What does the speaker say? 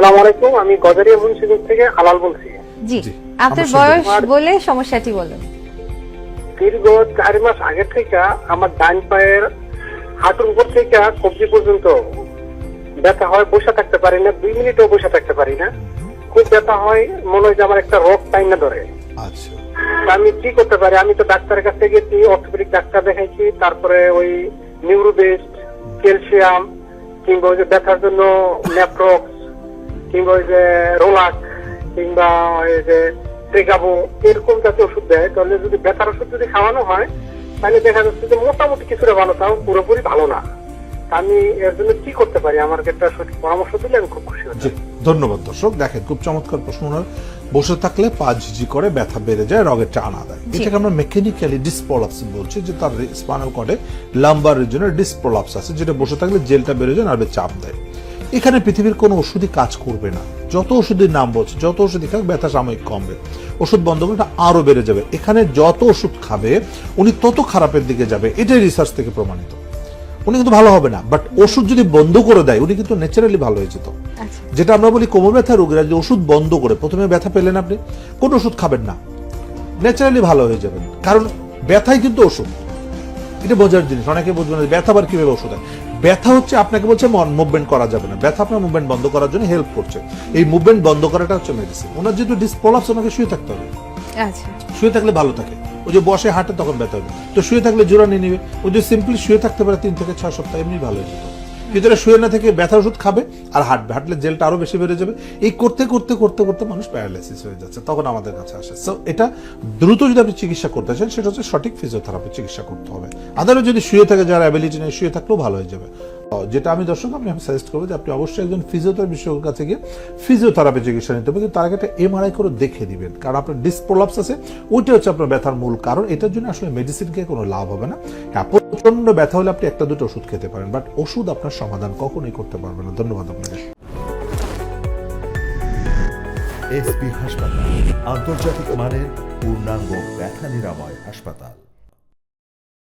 সালাম আলাইকুম আমি গজারিয়া মুন্সিগঞ্জ থেকে আলাল বলছি। জি জি, আপনার বয়স বলে সমস্যাটি বলুন। দীর্ঘ চার মাস আগে থেকে আমার ডান পায়ের হাঁটুর উপর থেকে কবজি পর্যন্ত ব্যথা হয় বসে থাকতে পারি না দুই মিনিটও বসে থাকতে পারি না। খুব ব্যথা হয় মনে হয় যে আমার একটা রোগ টাইম না ধরে। আচ্ছা। আমি কি করতে পারি? আমি তো ডাক্তারের কাছে গেছি অর্থোপেডিক ডাক্তার দেখাইছি তারপরে ওই নিউরোবেস্ট ক্যালসিয়াম কিংবা ওই যে ব্যথার জন্য ন্যাপ্রক্স কিংবা ওই যে রোলাক কিংবা ওই যে ট্রেগাবো এরকম জাতীয় ওষুধ দেয়। তাহলে যদি ব্যথার ওষুধ যদি খাওয়ানো হয় তাহলে দেখা যাচ্ছে যে মোটামুটি কিছুটা ভালো তাও পুরোপুরি ভালো না। তা আমি এর জন্য কি করতে পারি? আমার একটা সঠিক পরামর্শ দিলে আমি খুব খুশি ধন্যবাদ দর্শক। দেখেন খুব চমৎকার প্রশ্ন বসে থাকলে পা ঝিঝি করে ব্যথা বেড়ে যায় রগের টান আদায় এটাকে আমরা মেকানিক্যালি ডিসপ্রলাপস বলছি যে তার স্পাইনাল কর্ডে লাম্বার রিজনের ডিসপ্রলাপস আছে যেটা বসে থাকলে জেলটা বেড়ে যায় নার্ভে চাপ দেয়। এখানে পৃথিবীর কোনো ওষুধই কাজ করবে না। যত ওষুধের নাম বলছে যত ওষুধই খাক ব্যথা সাময়িক কমবে। ওষুধ বন্ধ করলে আরও বেড়ে যাবে। এখানে যত ওষুধ খাবে উনি তত খারাপের দিকে যাবে। এটাই রিসার্চ থেকে প্রমাণিত। উনি কিন্তু ভালো হবে না বাট ওষুধ যদি বন্ধ করে দেয় উনি কিন্তু ন্যাচারালি ভালো হয়ে যেত। আচ্ছা। যেটা আমরা বলি কোমর ব্যথা রোগীরা যে ওষুধ বন্ধ করে প্রথমে ব্যথা পেলেন আপনি কোন ওষুধ খাবেন না। ন্যাচারালি ভালো হয়ে যাবেন। কারণ ব্যথাই কিন্তু ওষুধ। এটা বোঝার জিনিস অনেকে বুঝবে না ব্যথা আবার কীভাবে ওষুধ হয় ব্যথা হচ্ছে আপনাকে বলছে মুভমেন্ট করা যাবে না। ব্যথা আপনার মুভমেন্ট বন্ধ করার জন্য হেল্প করছে। এই মুভমেন্ট বন্ধ করাটা হচ্ছে মেডিসিন ওনার যেহেতু ডিসপ্রলাপস ওনাকে শুয়ে থাকতে হবে। আচ্ছা। শুয়ে থাকলে ভালো থাকে। ওই যে বসে হাঁটে তখন ব্যথা হবে। তো শুয়ে থাকলে জোড়া নিয়ে নিবে। ওই যে সিম্পলি শুয়ে থাকতে পারে তিন থেকে ছয় সপ্তাহ এমনি ভালো হয়ে যেত। এটা শুয়ে না থেকে ব্যথা ওষুধ খাবে আর হাঁটবে। হাঁটলে জেলটা আরও বেশি বেড়ে যাবে। এই করতে করতে করতে করতে মানুষ প্যারালাইসিস হয়ে যাচ্ছে। তখন আমাদের কাছে আসে। সো এটা দ্রুত যদি আপনি চিকিৎসা করতে চান, সেটা হচ্ছে সঠিক ফিজিওথেরাপি চিকিৎসা করতে হবে। আদারও যদি শুয়ে থাকে, যারা অ্যাবিলিটি নেই, শুয়ে থাকলেও ভালো হয়ে যাবে। যেটা আমি দর্শক, আমি সাজেস্ট করব যে আপনি অবশ্যই একজন ফিজিওথেরাপি বিশেষজ্ঞের কাছে গিয়ে ফিজিওথেরাপি চিকিৎসা নিতে হবে কিন্তু তার আগে একটা এমআরআই করে দেখে দিবেন কারণ আপনার ডিসপ্রলাপস আছে, ওইটা হচ্ছে আপনার ব্যথার মূল কারণ। এটার জন্য আসলে মেডিসিন খেয়ে কোনো লাভ হবে না। হ্যাঁ প্রচণ্ড ব্যথা হলে আপনি একটা, দুটো ওষুধ খেতে পারেন। বাট ওষুধ আপনার সমাধান কখনোই করতে পারবে না। ধন্যবাদ আপনাকে। এসপি হাসপাতাল, আন্তর্জাতিক মানের পূর্ণাঙ্গ ব্যথা নিরাময় হাসপাতাল।